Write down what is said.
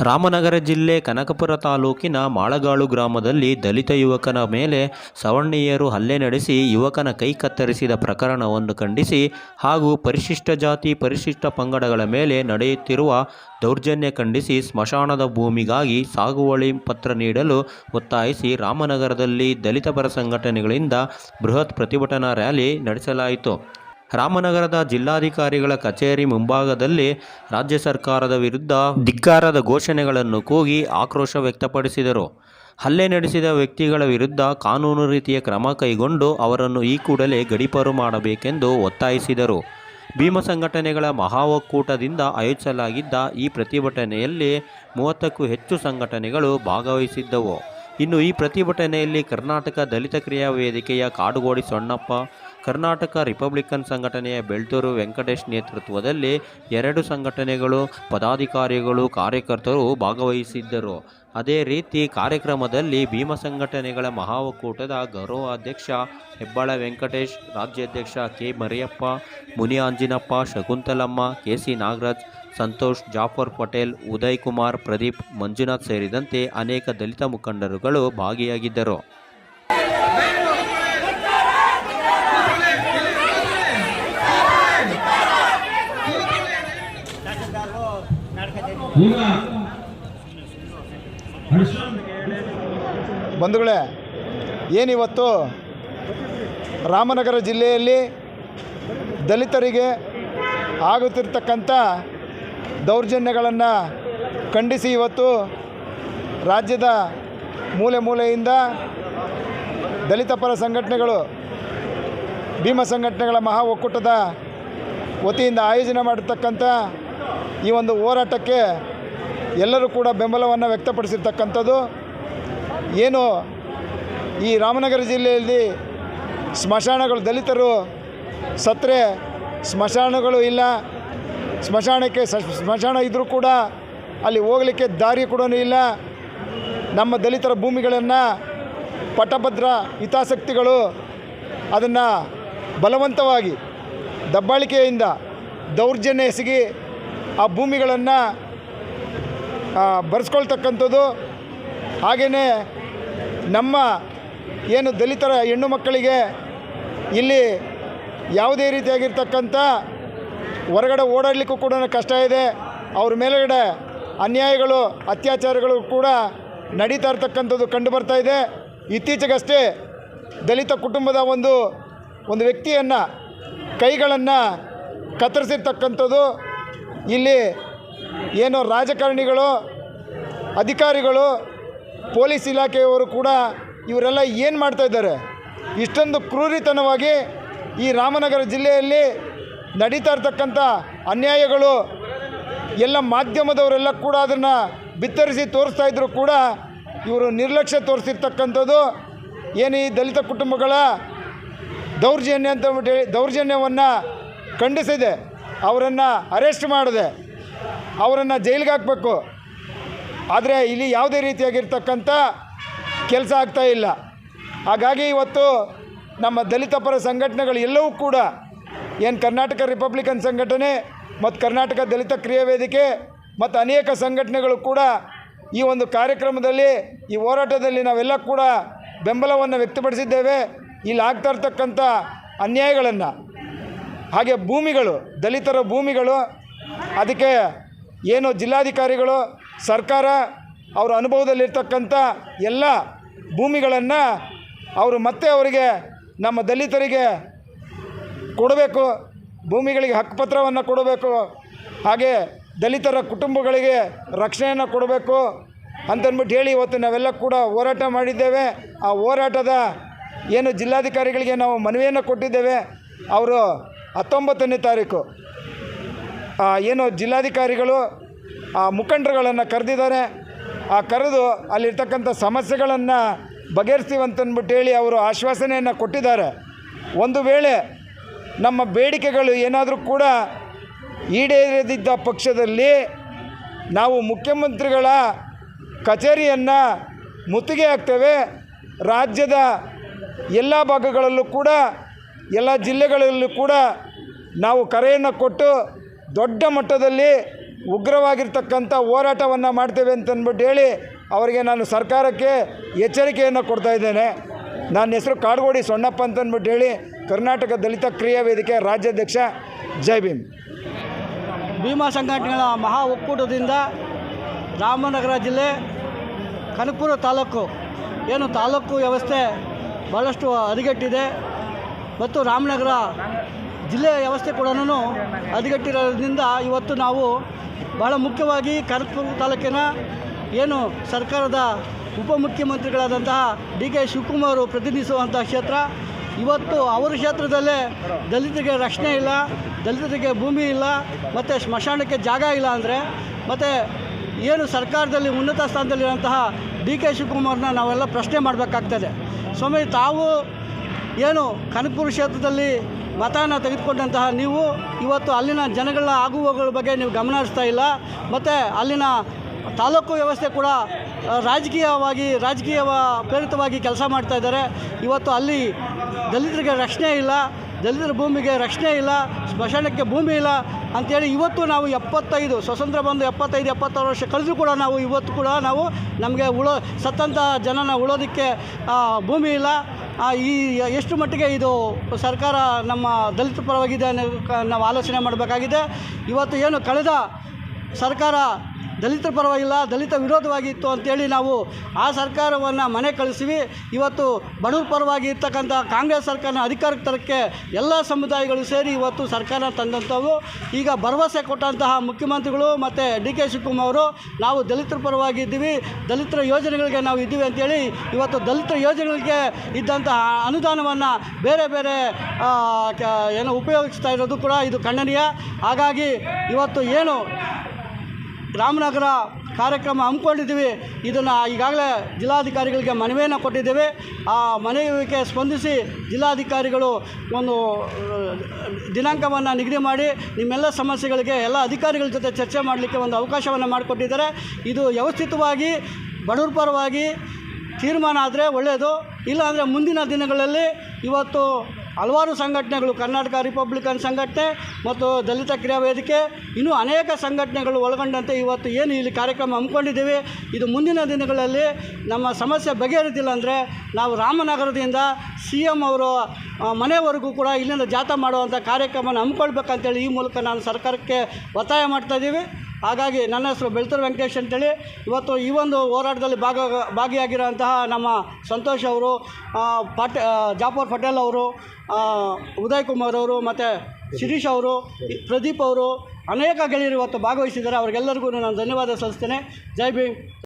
ರಾಮನಗರ ಜಿಲ್ಲೆ ಕನಕಪುರ ತಾಲೂಕಿನ ಮಾಳಗಾಳು ಗ್ರಾಮದಲ್ಲಿ ದಲಿತ ಯುವಕನ ಮೇಲೆ ಸವರ್ಣೀಯರು ಹಲ್ಲೆ ನಡೆಸಿ ಯುವಕನ ಕೈ ಕತ್ತರಿಸಿದ ಪ್ರಕರಣವನ್ನು ಖಂಡಿಸಿ ಹಾಗೂ ಪರಿಶಿಷ್ಟ ಜಾತಿ, ಪರಿಶಿಷ್ಟ ಪಂಗಡಗಳ ಮೇಲೆ ನಡೆಯುತ್ತಿರುವ ದೌರ್ಜನ್ಯ ಖಂಡಿಸಿ ಸ್ಮಶಾನದ ಭೂಮಿಗಾಗಿ ಸಾಗುವಳಿ ಪತ್ರ ನೀಡಲು ಒತ್ತಾಯಿಸಿ ರಾಮನಗರದಲ್ಲಿ ದಲಿತ ಪರ ಸಂಘಟನೆಗಳಿಂದ ಬೃಹತ್ ಪ್ರತಿಭಟನಾ ರ್ಯಾಲಿ ನಡೆಸಲಾಯಿತು. ರಾಮನಗರದ ಜಿಲ್ಲಾಧಿಕಾರಿಗಳ ಕಚೇರಿ ಮುಂಭಾಗದಲ್ಲಿ ರಾಜ್ಯ ಸರ್ಕಾರದ ವಿರುದ್ಧ ಧಿಕ್ಕಾರದ ಘೋಷಣೆಗಳನ್ನು ಕೂಗಿ ಆಕ್ರೋಶ ವ್ಯಕ್ತಪಡಿಸಿದರು. ಹಲ್ಲೆ ನಡೆಸಿದ ವ್ಯಕ್ತಿಗಳ ವಿರುದ್ಧ ಕಾನೂನು ರೀತಿಯ ಕ್ರಮ ಕೈಗೊಂಡು ಅವರನ್ನು ಈ ಕೂಡಲೇ ಗಡಿಪಾರು ಮಾಡಬೇಕೆಂದು ಒತ್ತಾಯಿಸಿದರು. ಭೀಮ ಸಂಘಟನೆಗಳ ಮಹಾ ಒಕ್ಕೂಟದಿಂದ ಆಯೋಜಿಸಲಾಗಿದ್ದ ಈ ಪ್ರತಿಭಟನೆಯಲ್ಲಿ ಮೂವತ್ತಕ್ಕೂ ಹೆಚ್ಚು ಸಂಘಟನೆಗಳು ಭಾಗವಹಿಸಿದ್ದವು. ಇನ್ನು ಈ ಪ್ರತಿಭಟನೆಯಲ್ಲಿ ಕರ್ನಾಟಕ ದಲಿತ ಕ್ರಿಯಾ ವೇದಿಕೆಯ ಕಾಡುಗೋಡಿ ಸೊಣ್ಣಪ್ಪ ಕರ್ನಾಟಕ ರಿಪಬ್ಲಿಕನ್ ಸಂಘಟನೆಯ ಬೆಳ್ತೂರು ವೆಂಕಟೇಶ್ ನೇತೃತ್ವದಲ್ಲಿ ಎರಡು ಸಂಘಟನೆಗಳು, ಪದಾಧಿಕಾರಿಗಳು, ಕಾರ್ಯಕರ್ತರು ಭಾಗವಹಿಸಿದ್ದರು. ಅದೇ ರೀತಿ ಕಾರ್ಯಕ್ರಮದಲ್ಲಿ ಭೀಮ ಸಂಘಟನೆಗಳ ಮಹಾ ಒಕ್ಕೂಟದ ಗೌರವಾಧ್ಯಕ್ಷ ಹೆಬ್ಬಾಳ ವೆಂಕಟೇಶ್, ರಾಜ್ಯಾಧ್ಯಕ್ಷ K Mariyappa, Muni Anjinappa Shakunthalamma, K C Nagaraj, Santosh, Jafar Patel, Uday Kumar, Pradeep, Manjunath ಸೇರಿದಂತೆ ಅನೇಕ ದಲಿತ ಮುಖಂಡರುಗಳು ಭಾಗಿಯಾಗಿದ್ದರು. ಬಂಧುಗಳೇ, ಏನಿವತ್ತು? ರಾಮನಗರ ಜಿಲ್ಲೆಯಲ್ಲಿ ದಲಿತರಿಗೆ ಆಗುತ್ತಿರ್ತಕ್ಕಂಥ ದೌರ್ಜನ್ಯಗಳನ್ನು ಖಂಡಿಸಿ ಇವತ್ತು ರಾಜ್ಯದ ಮೂಲೆ ಮೂಲೆಯಿಂದ ದಲಿತ ಪರ ಸಂಘಟನೆಗಳು, ಭೀಮ ಸಂಘಟನೆಗಳ ಮಹಾ ಒಕ್ಕೂಟದ ವತಿಯಿಂದ ಆಯೋಜನೆ ಮಾಡಿರ್ತಕ್ಕಂಥ ಈ ಒಂದು ಹೋರಾಟಕ್ಕೆ ಎಲ್ಲರೂ ಕೂಡ ಬೆಂಬಲವನ್ನು ವ್ಯಕ್ತಪಡಿಸಿರ್ತಕ್ಕಂಥದ್ದು. ಏನು ಈ ರಾಮನಗರ ಜಿಲ್ಲೆಯಲ್ಲಿ ಸ್ಮಶಾನಗಳು, ದಲಿತರು ಸತ್ತರೆ, ಸ್ಮಶಾನಗಳು ಇಲ್ಲ. ಸ್ಮಶಾನಕ್ಕೆ ಸ್ಮಶಾನ ಇದ್ದರೂ ಕೂಡ ಅಲ್ಲಿ ಹೋಗಲಿಕ್ಕೆ ದಾರಿ ಕೂಡ ಇಲ್ಲ. ನಮ್ಮ ದಲಿತರ ಭೂಮಿಗಳನ್ನು ಪಟಭದ್ರ ಹಿತಾಸಕ್ತಿಗಳು ಅದನ್ನು ಬಲವಂತವಾಗಿ ದಬ್ಬಾಳಿಕೆಯಿಂದ ದೌರ್ಜನ್ಯ ಎಸಗಿ ಆ ಭೂಮಿಗಳನ್ನು ಬರೆಸ್ಕೊಳ್ತಕ್ಕಂಥದ್ದು. ಹಾಗೆಯೇ ನಮ್ಮ ಏನು ದಲಿತರ ಹೆಣ್ಣು ಮಕ್ಕಳಿಗೆ ಇಲ್ಲಿ ಯಾವುದೇ ರೀತಿಯಾಗಿರ್ತಕ್ಕಂಥ ಹೊರಗಡೆ ಓಡಾಡಲಿಕ್ಕೂ ಕೂಡ ಕಷ್ಟ ಇದೆ. ಅವ್ರ ಮೇಲುಗಡೆ ಅನ್ಯಾಯಗಳು, ಅತ್ಯಾಚಾರಗಳು ಕೂಡ ನಡೀತಾ ಇರ್ತಕ್ಕಂಥದ್ದು ಕಂಡು ಬರ್ತಾ ಇದೆ. ಇತ್ತೀಚೆಗಷ್ಟೇ ದಲಿತ ಕುಟುಂಬದ ಒಂದು ಒಂದು ವ್ಯಕ್ತಿಯನ್ನು ಕೈಗಳನ್ನು ಕತ್ತರಿಸಿರ್ತಕ್ಕಂಥದ್ದು ಇಲ್ಲಿ ಏನು ರಾಜಕಾರಣಿಗಳು, ಅಧಿಕಾರಿಗಳು, ಪೊಲೀಸ್ ಇಲಾಖೆಯವರು ಕೂಡ ಇವರೆಲ್ಲ ಏನು ಮಾಡ್ತಾ ಇದ್ದಾರೆ? ಇಷ್ಟೊಂದು ಕ್ರೂರಿತನವಾಗಿ ಈ ರಾಮನಗರ ಜಿಲ್ಲೆಯಲ್ಲಿ ನಡೀತಾ ಇರ್ತಕ್ಕಂಥ ಅನ್ಯಾಯಗಳು ಎಲ್ಲ ಮಾಧ್ಯಮದವರೆಲ್ಲ ಕೂಡ ಅದನ್ನು ಬಿತ್ತರಿಸಿ ತೋರಿಸ್ತಾ ಇದ್ದರೂ ಕೂಡ ಇವರು ನಿರ್ಲಕ್ಷ್ಯ ತೋರಿಸಿರ್ತಕ್ಕಂಥದ್ದು. ಏನು ಈ ದಲಿತ ಕುಟುಂಬಗಳ ದೌರ್ಜನ್ಯ ಅಂತ ದೌರ್ಜನ್ಯವನ್ನು ಖಂಡಿಸಿದೆ. ಅವರನ್ನು ಅರೆಸ್ಟ್ ಮಾಡಿದೆ, ಅವರನ್ನು ಜೈಲಿಗೆ ಹಾಕಬೇಕು. ಆದರೆ ಇಲ್ಲಿ ಯಾವುದೇ ರೀತಿಯಾಗಿರ್ತಕ್ಕಂಥ ಕೆಲಸ ಆಗ್ತಾ ಇಲ್ಲ. ಹಾಗಾಗಿ ಇವತ್ತು ನಮ್ಮ ದಲಿತ ಪರ ಸಂಘಟನೆಗಳು ಎಲ್ಲವೂ ಕೂಡ, ಏನು ಕರ್ನಾಟಕ ರಿಪಬ್ಲಿಕನ್ ಸಂಘಟನೆ ಮತ್ತು ಕರ್ನಾಟಕ ದಲಿತ ಕ್ರಿಯಾ ವೇದಿಕೆ ಮತ್ತು ಅನೇಕ ಸಂಘಟನೆಗಳು ಕೂಡ ಈ ಒಂದು ಕಾರ್ಯಕ್ರಮದಲ್ಲಿ, ಈ ಹೋರಾಟದಲ್ಲಿ ನಾವೆಲ್ಲ ಕೂಡ ಬೆಂಬಲವನ್ನು ವ್ಯಕ್ತಪಡಿಸಿದ್ದೇವೆ. ಇಲ್ಲಿ ಆಗ್ತಾ ಇರ್ತಕ್ಕಂಥ ಅನ್ಯಾಯಗಳನ್ನು ಹಾಗೆ ಭೂಮಿಗಳು, ದಲಿತರ ಭೂಮಿಗಳು, ಅದಕ್ಕೆ ಏನು ಜಿಲ್ಲಾಧಿಕಾರಿಗಳು, ಸರ್ಕಾರ ಅವರ ಅನುಭವದಲ್ಲಿರ್ತಕ್ಕಂಥ ಎಲ್ಲ ಭೂಮಿಗಳನ್ನು ಅವರು ಮತ್ತೆ ಅವರಿಗೆ ನಮ್ಮ ದಲಿತರಿಗೆ ಕೊಡಬೇಕು, ಭೂಮಿಗಳಿಗೆ ಹಕ್ಕುಪತ್ರವನ್ನು ಕೊಡಬೇಕು, ಹಾಗೆ ದಲಿತರ ಕುಟುಂಬಗಳಿಗೆ ರಕ್ಷಣೆಯನ್ನು ಕೊಡಬೇಕು ಅಂತಂದ್ಬಿಟ್ಟು ಹೇಳಿ ಇವತ್ತು ನಾವೆಲ್ಲ ಕೂಡ ಹೋರಾಟ ಮಾಡಿದ್ದೇವೆ. ಆ ಹೋರಾಟದ ಏನು ಜಿಲ್ಲಾಧಿಕಾರಿಗಳಿಗೆ ನಾವು ಮನವಿಯನ್ನು ಕೊಟ್ಟಿದ್ದೇವೆ. ಅವರು ಹತ್ತೊಂಬತ್ತನೇ ತಾರೀಕು. ಏನು ಜಿಲ್ಲಾಧಿಕಾರಿಗಳು, ಆ, ಮುಖಂಡರುಗಳನ್ನು ಕರೆದಿದ್ದಾರೆ. ಆ, ಕರೆದು ಅಲ್ಲಿರ್ತಕ್ಕಂಥ ಸಮಸ್ಯೆಗಳನ್ನು ಹೇಳಿ ಅವರು ಆಶ್ವಾಸನೆಯನ್ನು ಕೊಟ್ಟಿದ್ದಾರೆ. ಒಂದು ವೇಳೆ ನಮ್ಮ ಬೇಡಿಕೆಗಳು ಏನಾದರೂ ಕೂಡ ಈಡೇರದಿದ್ದ ಪಕ್ಷದಲ್ಲಿ ನಾವು ಮುಖ್ಯಮಂತ್ರಿಗಳ ಕಚೇರಿಯನ್ನು ಮುತ್ತಿಗೆ ಹಾಕ್ತೇವೆ. ರಾಜ್ಯದ ಎಲ್ಲ ಭಾಗಗಳಲ್ಲೂ ಕೂಡ ಎಲ್ಲ ಜಿಲ್ಲೆಗಳಲ್ಲೂ ಕೂಡ ನಾವು ಕರೆಯನ್ನು ಕೊಟ್ಟು ದೊಡ್ಡ ಮಟ್ಟದಲ್ಲಿ ಉಗ್ರವಾಗಿರ್ತಕ್ಕಂಥ ಹೋರಾಟವನ್ನು ಮಾಡ್ತೇವೆ ಅಂತಂದ್ಬಿಟ್ಟು ಹೇಳಿ ಅವರಿಗೆ ನಾನು ಸರ್ಕಾರಕ್ಕೆ ಎಚ್ಚರಿಕೆಯನ್ನು ಕೊಡ್ತಾ ಇದ್ದೇನೆ. ನನ್ನ ಹೆಸರು ಕಾಡ್ಗೋಡಿ ಸೊಣ್ಣಪ್ಪ ಅಂತಂದ್ಬಿಟ್ಟು ಹೇಳಿ ಕರ್ನಾಟಕ ದಲಿತ ಕ್ರಿಯಾ ವೇದಿಕೆ ರಾಜ್ಯಾಧ್ಯಕ್ಷ. ಜೈ ಭೀಮ್. ಭೀಮಾ ಸಂಘಟನೆಗಳ ಮಹಾ ಒಕ್ಕೂಟದಿಂದ ರಾಮನಗರ ಜಿಲ್ಲೆ ಕನಕಪುರ ತಾಲೂಕು. ಏನು ತಾಲೂಕು ವ್ಯವಸ್ಥೆ ಭಾಳಷ್ಟು ಹದಗೆಟ್ಟಿದೆ ಮತ್ತು ರಾಮನಗರ ಜಿಲ್ಲೆಯ ವ್ಯವಸ್ಥೆ ಕೂಡ ಹದಗೆಟ್ಟಿರೋದ್ರಿಂದ ಇವತ್ತು ನಾವು ಬಹಳ ಮುಖ್ಯವಾಗಿ ಕನಕಪುರ ತಾಲೂಕಿನ ಏನು ಸರ್ಕಾರದ ಉಪಮುಖ್ಯಮಂತ್ರಿಗಳಾದಂತಹ ಡಿ ಕೆ ಶಿವಕುಮಾರ್ ಪ್ರತಿನಿಧಿಸುವಂಥ ಕ್ಷೇತ್ರ. ಇವತ್ತು ಅವರ ಕ್ಷೇತ್ರದಲ್ಲೇ ದಲಿತರಿಗೆ ರಕ್ಷಣೆ ಇಲ್ಲ, ದಲಿತರಿಗೆ ಭೂಮಿ ಇಲ್ಲ, ಮತ್ತು ಸ್ಮಶಾನಕ್ಕೆ ಜಾಗ ಇಲ್ಲ ಅಂದರೆ, ಮತ್ತು ಏನು ಸರ್ಕಾರದಲ್ಲಿ ಉನ್ನತ ಸ್ಥಾನದಲ್ಲಿರುವಂತಹ ಡಿ ಕೆ ಶಿವಕುಮಾರ್ನ ನಾವೆಲ್ಲ ಪ್ರಶ್ನೆ ಮಾಡಬೇಕಾಗ್ತದೆ. ಸ್ವಾಮಿ, ತಾವು ಏನು ಕನಕಪುರ ಕ್ಷೇತ್ರದಲ್ಲಿ ಮತನ ತೆಗೆದುಕೊಂಡಂತಹ ನೀವು ಇವತ್ತು ಅಲ್ಲಿನ ಜನಗಳ ಆಗುವಗಳ ಬಗ್ಗೆ ನೀವು ಗಮನ ಹರಿಸ್ತಾ ಇಲ್ಲ. ಮತ್ತು ಅಲ್ಲಿನ ತಾಲೂಕು ವ್ಯವಸ್ಥೆ ಕೂಡ ರಾಜಕೀಯವಾಗಿ ರಾಜಕೀಯ ಪ್ರೇರಿತವಾಗಿ ಕೆಲಸ ಮಾಡ್ತಾ ಇದ್ದಾರೆ. ಇವತ್ತು ಅಲ್ಲಿ ದಲಿತರಿಗೆ ರಕ್ಷಣೆ ಇಲ್ಲ, ದಲಿತರ ಭೂಮಿಗೆ ರಕ್ಷಣೆ ಇಲ್ಲ, ಸ್ಮಶಾನಕ್ಕೆ ಭೂಮಿ ಇಲ್ಲ ಅಂಥೇಳಿ ಇವತ್ತು ನಾವು ಎಪ್ಪತ್ತೈದು, ಸ್ವತಂತ್ರ ಬಂದು ಎಪ್ಪತ್ತೈದು, ಎಪ್ಪತ್ತಾರು ವರ್ಷ ಕಳೆದರೂ ಕೂಡ ನಾವು ಇವತ್ತು ಕೂಡ ನಾವು ನಮಗೆ ಉಳೋ ಸತ್ತಂಥ ಜನನ ಉಳೋದಕ್ಕೆ ಭೂಮಿ ಇಲ್ಲ. ಈ, ಎಷ್ಟು ಮಟ್ಟಿಗೆ ಇದು ಸರ್ಕಾರ ನಮ್ಮ ದಲಿತ ಪರವಾಗಿದೆ ಅನ್ನೋ ನಾವು ಆಲೋಚನೆ ಮಾಡಬೇಕಾಗಿದೆ. ಇವತ್ತು ಏನು ಕಳೆದ ಸರ್ಕಾರ ದಲಿತರ ಪರವಾಗಿಲ್ಲ, ದಲಿತ ವಿರೋಧವಾಗಿತ್ತು ಅಂತೇಳಿ ನಾವು ಆ ಸರ್ಕಾರವನ್ನು ಮನೆ ಕಳಿಸಿವಿ. ಇವತ್ತು ಬಡವ್ರ ಪರವಾಗಿ ಇರ್ತಕ್ಕಂಥ ಕಾಂಗ್ರೆಸ್ ಸರ್ಕಾರನ ಅಧಿಕಾರಕ್ಕೆ ತರಕ್ಕೆ ಎಲ್ಲ ಸಮುದಾಯಗಳು ಸೇರಿ ಇವತ್ತು ಸರ್ಕಾರ ತಂದಂಥವು. ಈಗ ಭರವಸೆ ಕೊಟ್ಟಂತಹ ಮುಖ್ಯಮಂತ್ರಿಗಳು ಮತ್ತು ಡಿ ಕೆ ಶಿವಕುಮಾರ್ ಅವರು, ನಾವು ದಲಿತರ ಪರವಾಗಿ ಇದ್ದೀವಿ, ದಲಿತರ ಯೋಜನೆಗಳಿಗೆ ನಾವು ಇದ್ದೀವಿ ಅಂತೇಳಿ ಇವತ್ತು ದಲಿತರ ಯೋಜನೆಗಳಿಗೆ ಇದ್ದಂತಹ ಅನುದಾನವನ್ನು ಬೇರೆ ಬೇರೆ ಏನು ಉಪಯೋಗಿಸ್ತಾ ಇರೋದು ಕೂಡ ಇದು ಖಂಡನೀಯ. ಹಾಗಾಗಿ ಇವತ್ತು ಏನು ರಾಮನಗರ ಕಾರ್ಯಕ್ರಮ ಹಮ್ಮಿಕೊಂಡಿದ್ದೀವಿ. ಇದನ್ನು ಈಗಾಗಲೇ ಜಿಲ್ಲಾಧಿಕಾರಿಗಳಿಗೆ ಮನವಿಯನ್ನು ಕೊಟ್ಟಿದ್ದೇವೆ. ಆ ಮನವಿಗೆ ಸ್ಪಂದಿಸಿ ಜಿಲ್ಲಾಧಿಕಾರಿಗಳು ಒಂದು ದಿನಾಂಕವನ್ನು ನಿಗದಿ ಮಾಡಿ ನಿಮ್ಮೆಲ್ಲ ಸಮಸ್ಯೆಗಳಿಗೆ ಎಲ್ಲ ಅಧಿಕಾರಿಗಳ ಜೊತೆ ಚರ್ಚೆ ಮಾಡಲಿಕ್ಕೆ ಒಂದು ಅವಕಾಶವನ್ನು ಮಾಡಿಕೊಟ್ಟಿದ್ದಾರೆ. ಇದು ವ್ಯವಸ್ಥಿತವಾಗಿ ಬಡವರ್ಪರವಾಗಿ ತೀರ್ಮಾನ ಆದರೆ ಒಳ್ಳೆಯದು ಇಲ್ಲಾಂದರೆ ಮುಂದಿನ ದಿನಗಳಲ್ಲಿ ಇವತ್ತು ಹಲವಾರು ಸಂಘಟನೆಗಳು, ಕರ್ನಾಟಕ ರಿಪಬ್ಲಿಕನ್ ಸಂಘಟನೆ ಮತ್ತು ದಲಿತ ಕ್ರಿಯಾ ವೇದಿಕೆ, ಇನ್ನೂ ಅನೇಕ ಸಂಘಟನೆಗಳು ಒಳಗೊಂಡಂತೆ ಇವತ್ತು ಏನು ಇಲ್ಲಿ ಕಾರ್ಯಕ್ರಮ ಹಮ್ಮಿಕೊಂಡಿದ್ದೀವಿ. ಇದು ಮುಂದಿನ ದಿನಗಳಲ್ಲಿ ನಮ್ಮ ಸಮಸ್ಯೆ ಬಗೆಹರಿದಿಲ್ಲ ಅಂದರೆ ನಾವು ರಾಮನಗರದಿಂದ ಸಿ ಎಂ ಅವರು ಮನೆವರೆಗೂ ಕೂಡ ಇಲ್ಲಿಂದ ಜಾಥಾ ಮಾಡುವಂಥ ಕಾರ್ಯಕ್ರಮನ ಹಮ್ಮಿಕೊಳ್ಬೇಕಂತೇಳಿ ಈ ಮೂಲಕ ನಾನು ಸರ್ಕಾರಕ್ಕೆ ಒತ್ತಾಯ ಮಾಡ್ತಾ ಇದ್ದೀವಿ. ಹಾಗಾಗಿ ನನ್ನ ಹೆಸರು ಬೆಳ್ತೂರು ವೆಂಕಟೇಶ್ ಅಂತೇಳಿ. ಇವತ್ತು ಈ ಒಂದು ಹೋರಾಟದಲ್ಲಿ ಭಾಗ ಭಾಗಿಯಾಗಿರೋಂತಹ ನಮ್ಮ ಸಂತೋಷ್ ಅವರು ಪಟ ಜಾಫರ್ ಪಟೇಲ್ ಅವರು ಉದಯ್ ಕುಮಾರ್ ಅವರು ಮತ್ತು ಶಿರೀಶ್ ಅವರು, ಪ್ರದೀಪ್ ಅವರು ಅನೇಕ ಗೆಳೆಯರು ಇವತ್ತು ಭಾಗವಹಿಸಿದ್ದಾರೆ. ಅವರಿಗೆಲ್ಲರಿಗೂ ನಾನು ಧನ್ಯವಾದ ಸಲ್ಲಿಸ್ತೇನೆ. ಜೈ ಭೀಮ್.